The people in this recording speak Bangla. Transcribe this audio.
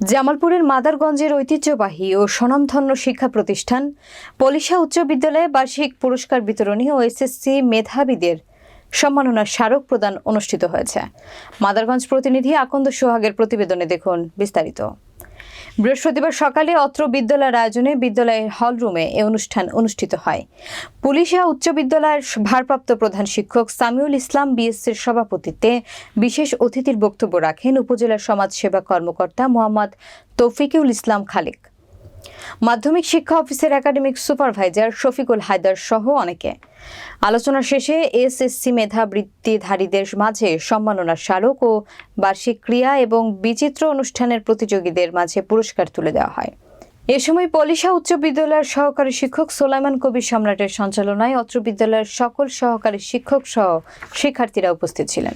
জামালপুরের মাদারগঞ্জের ঐতিহ্যবাহী ও স্বনামধন্য শিক্ষা প্রতিষ্ঠান, পলিশা উচ্চ বিদ্যালয়ে বার্ষিক পুরস্কার বিতরণী ও এসএসসি মেধাবীদের সম্মাননা স্মারক প্রদান অনুষ্ঠিত হয়েছে। মাদারগঞ্জ প্রতিনিধি আকন্দ সোহাগের প্রতিবেদনে দেখুন বিস্তারিত। বৃহস্পতিবার সকালে অত্র বিদ্যালয়ের আয়োজনে বিদ্যালয়ের হলরুমে এ অনুষ্ঠান অনুষ্ঠিত হয়। পুলিশা উচ্চ বিদ্যালয়ের ভারপ্রাপ্ত প্রধান শিক্ষক সামিউল ইসলাম বিএসসির সভাপতিত্বে বিশেষ অতিথির বক্তব্য রাখেন উপজেলার সমাজসেবা কর্মকর্তা মোহাম্মদ তৌফিকুল ইসলাম খালিক। মাধ্যমিক শিক্ষা অফিসের একাডেমিক সুপারভাইজার শফিকুল হায়দার সহ অনেকে। আলোচনা শেষে এসএসসি মেধাবৃত্তিধারীদের মাঝে সম্মাননা স্মারক ও বার্ষিক ক্রিয়া এবং বিচিত্র অনুষ্ঠানের প্রতিযোগীদের মাঝে পুরস্কার তুলে দেওয়া হয়। এ সময় পলিশা উচ্চ বিদ্যালয়ের সহকারী শিক্ষক সোলাইমান কবির সম্রাটের সঞ্চালনায় অত্র বিদ্যালয়ের সকল সহকারী শিক্ষক সহ শিক্ষার্থীরা উপস্থিত ছিলেন।